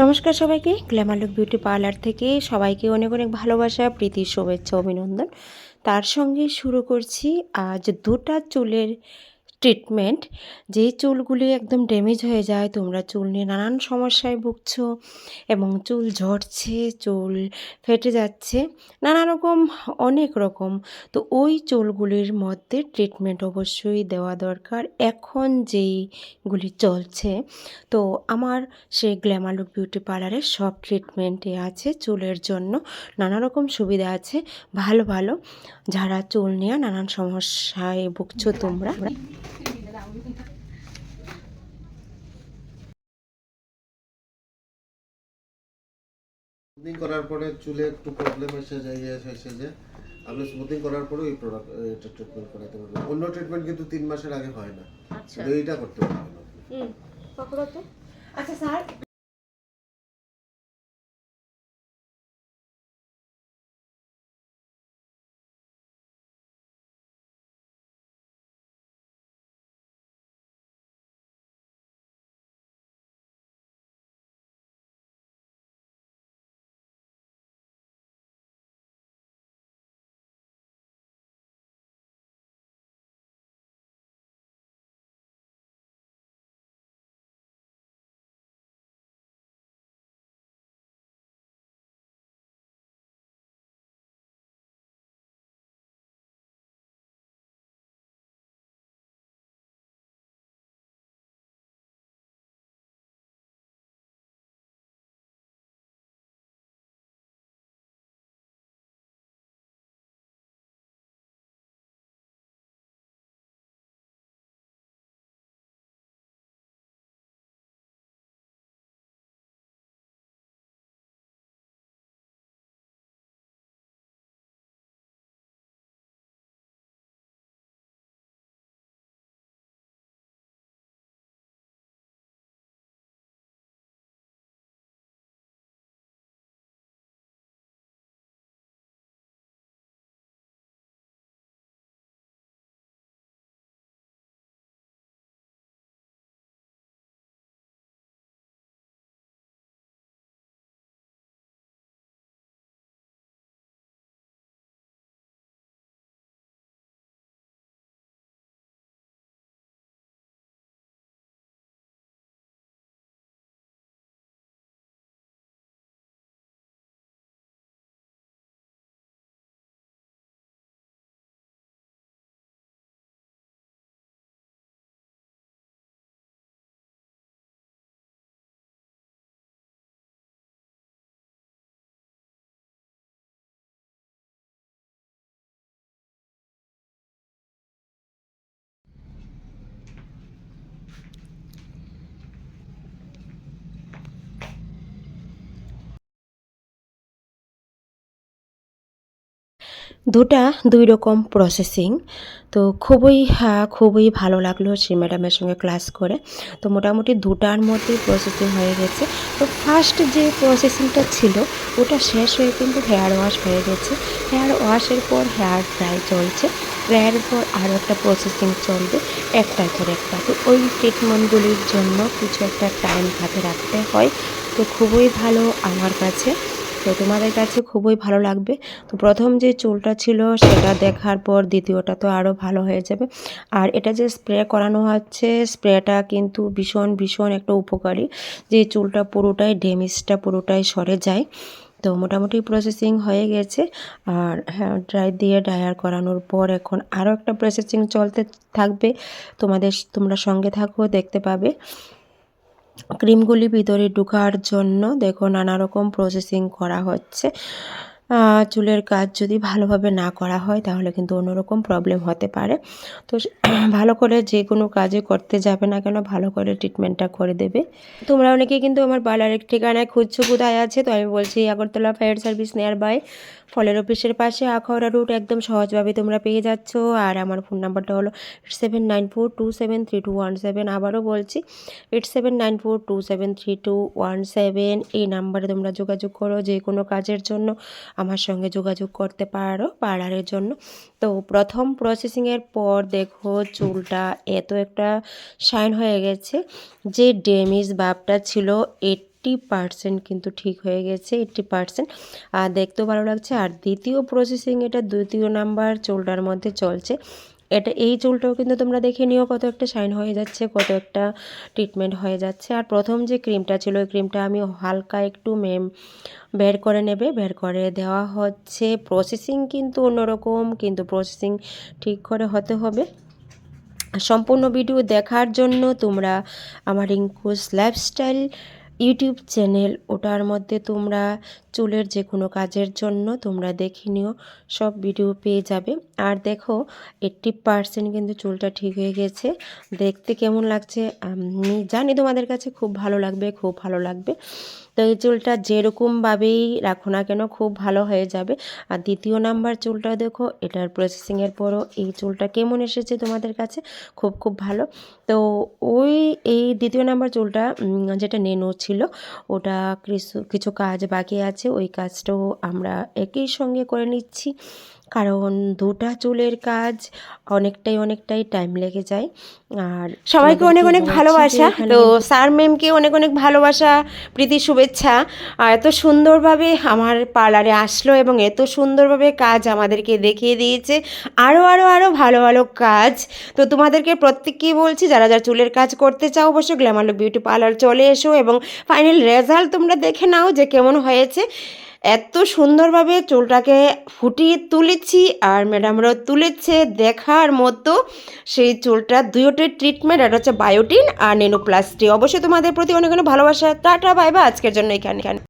নমস্কার সবাইকে Glamour look beauty parlour থেকে সবাইকে অনেক অনেক ভালোবাসা, প্রীতি, শুভেচ্ছা, অভিনন্দন। তার সঙ্গে শুরু করছি আজ দুটা চুলের ট্রিটমেন্ট যে চুলগুলি একদম ড্যামেজ হয়ে যায়, তোমরা চুল নিয়ে নানান সমস্যায় ভুগছো এবং চুল ঝরছে, চুল ফেটে যাচ্ছে, নানা রকম, অনেক রকম। তো ওই চুলগুলির মধ্যে ট্রিটমেন্ট অবশ্যই দেওয়া দরকার। এখন যেইগুলি চলছে, তো আমার সেই গ্ল্যামার লুক বিউটি পার্লারের সব ট্রিটমেন্টে আছে চুলের জন্য। নানা রকম সুবিধা আছে, ভালো ভালো। যারা চুল নিয়ে নানান সমস্যায় ভুগছো তোমরা। স্মুথিং করার পরে চুলে একটু প্রবলেম এসে যায় ইয়ে এসে যে আপনি স্মুথিং করার পরে ওই প্রোডাক্ট এটা ট্রিটমেন্ট করাতে পারবেন। অন্য ট্রিটমেন্ট কিন্তু তিন মাসের আগে হয় না। আচ্ছা। এইটা করতে পারবেন তো? আচ্ছা স্যার দুটা দুই রকম প্রসেসিং তো খুবই হ্যাঁ, খুবই ভালো লাগল সেই ম্যাডামের সঙ্গে ক্লাস করে। তো মোটামুটি দুটার মধ্যেই প্রসেসিং হয়ে গেছে। তো ফার্স্ট যে প্রসেসিংটা ছিল ওটা শেষ হয়ে কিন্তু হেয়ার ওয়াশ হয়ে গেছে। হেয়ার ওয়াশের পর হেয়ার ড্রাই চলছে। ড্রাইয়ের পর আরও একটা প্রসেসিং চলবে একটার পর একটা। তো ওই ট্রিটমেন্টগুলির জন্য কিছু একটা টাইম হাতে রাখতে হয়। তো খুবই ভালো আমার কাছে। তো তোমাদের কাছে খুবই ভালো লাগবে। তো প্রথম যে চুলটা ছিল সেটা দেখার পর দ্বিতীয়টা তো আরও ভালো হয়ে যাবে। আর এটা যে স্প্রে করানো হচ্ছে স্প্রেটা কিন্তু ভীষণ ভীষণ একটা উপকারী। যে চুলটা পুরোটাই ড্যামেজটা পুরোটাই সরে যায়। তো মোটামুটি প্রসেসিং হয়ে গেছে। আর হ্যাঁ ড্রাই দিয়ে ডায়ার করানোর পর এখন আরও একটা প্রসেসিং চলতে থাকবে। তোমাদের, তোমরা সঙ্গে থাকো, দেখতে পাবে। ক্রিমগুলি ভিতরে ঢোকার জন্য দেখো নানা রকম প্রসেসিং করা হচ্ছে। চুলের কাজ যদি ভালোভাবে না করা হয়, তাহলে কিন্তু অন্যরকম প্রবলেম হতে পারে। তো ভালো করে যে কোনো কাজে করতে যাবে না কেন, ভালো করে ট্রিটমেন্টটা করে দেবে। তোমরা অনেকে কিন্তু আমার পার্লারের ঠিকানায় খুঁজছো কোথায় আছে, তো আমি বলছি Agartala fire service near by ফলের অফিসের পাশে আখাউড়া রুট একদম সহজভাবে তোমরা পেয়ে যাচ্ছ। আর আমার ফোন নাম্বারটা হলো eight seven nine four two seven three two one seven আবারও বলছি eight seven nine four two seven three two one seven এই নাম্বারে তোমরা যোগাযোগ করো যে কোনো কাজের জন্য, আমার সঙ্গে যোগাযোগ করতে পারো পার্লারের জন্য। তো প্রথম প্রসেসিংয়ের পর দেখো চুলটা এত একটা শাইন হয়ে গেছে যে ড্যামেজ ভাবটা ছিল এইট্টি পার্সেন্ট কিন্তু ঠিক হয়ে গেছে এইট্টি পার্সেন্ট আর দেখতেও ভালো লাগছে। আর দ্বিতীয় প্রসেসিং এটা দ্বিতীয় নাম্বার চুলটার মধ্যে চলছে। এটা, এই চুলটাও কিন্তু তোমরা দেখে নিও কত একটা শাইন হয়ে যাচ্ছে, কত একটা ট্রিটমেন্ট হয়ে যাচ্ছে। আর প্রথম যে ক্রিমটা ছিল, ওই ক্রিমটা আমি হালকা একটু মেম বের করে নেবে। বের করে দেওয়া হচ্ছে। প্রসেসিং কিন্তু অন্যরকম, কিন্তু প্রসেসিং ঠিক করে হতে হবে। সম্পূর্ণ ভিডিও দেখার জন্য তোমরা আমার রিঙ্কুস লাইফস্টাইল ইউটিউব চ্যানেল, ওটার মধ্যে তোমরা চুলের যে কোনো কাজের জন্য তোমরা দেখে নিও, সব ভিডিও পেয়ে যাবে। আর দেখো এইট্টি পার্সেন্ট কিন্তু চুলটা ঠিক হয়ে গেছে। দেখতে কেমন লাগছে? আমি জানি তোমাদের কাছে খুব ভালো লাগবে, খুব ভালো লাগবে। তো এই চুলটা যেরকমভাবেই রাখো না কেন খুব ভালো হয়ে যাবে। আর দ্বিতীয় নাম্বার চুলটা দেখো, এটার প্রসেসিংয়ের পরও এই চুলটা কেমন এসেছে তোমাদের কাছে? খুব খুব ভালো। তো ওই, এই দ্বিতীয় নাম্বার চুলটা যেটা নেনো ছিল, ওটা কিছু কিছু কাজ বাকি আছে, ওই কাজটাও আমরা একই সঙ্গে করে নিচ্ছি। কারণ দুটা চুলের কাজ অনেকটাই অনেকটাই টাইম লেগে যায়। আর সবাইকে অনেক অনেক ভালোবাসা। তো স্যার ম্যামকে অনেক অনেক ভালোবাসা প্রীতি শুভেচ্ছা। আর এত সুন্দরভাবে আমার পার্লারে আসলো এবং এত সুন্দরভাবে কাজ আমাদেরকে দেখিয়ে দিয়েছে। আরও আরও আরও ভালো ভালো কাজ। তো তোমাদেরকে প্রত্যেককেই বলছি যারা যারা চুলের কাজ করতে চাও অবশ্যই গ্ল্যামার বিউটি পার্লার চলে এসো এবং ফাইনাল রেজাল্ট তোমরা দেখে নাও যে কেমন হয়েছে। এত সুন্দরভাবে চুলটাকে ফুটিয়ে তুলেছি আর ম্যাডামরাও তুলেছে দেখার মতো। সেই চুলটা দুইটে ট্রিটমেন্ট এটা হচ্ছে বায়োটিন আর নেনোপ্লাস্টি অবশ্যই তোমাদের প্রতি অনেক অনেক ভালোবাসা। টাটা বাইবা আজকের জন্য এখানে।